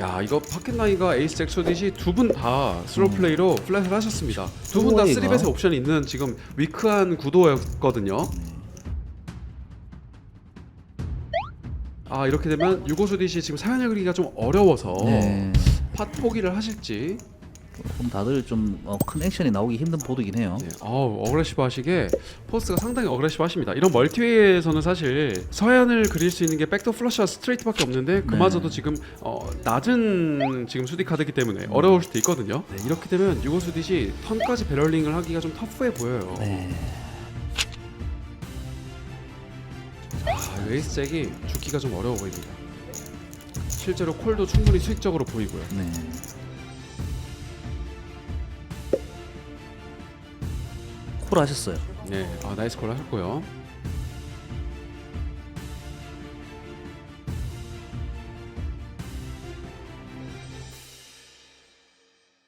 야 이거 파켓나이가 에이스 잭 소딧이 두 분 다 슬로우 플레이로 플랫을 하셨습니다. 두 분다 슬로우웨이가? 3벳의 옵션이 있는 지금 위크한 구도였거든요. 아 이렇게 되면 유고 소딧이 지금 사연을 그리기가 좀 어려워서 네. 팟 포기를 하실지 그럼 다들 좀 큰 액션이 나오기 힘든 보드긴 해요. 네, 어우 어그레시브 하시게 포스가 상당히 어그레시브 하십니다. 이런 멀티웨이에서는 사실 서현을 그릴 수 있는 게 백도 플러시와 스트레이트밖에 없는데 그마저도 지금 어, 낮은 지금 수디 카드이기 때문에 어려울 수도 있거든요. 네, 이렇게 되면 유고 수디이 턴까지 배럴링을 하기가 좀 터프해 보여요. 네. 아, 레이스 잭이 죽기가 좀 어려워 보입니다. 실제로 콜도 충분히 수익적으로 보이고요. 네. 콜 하셨어요. 네, 아, 나이스 콜 하셨고요.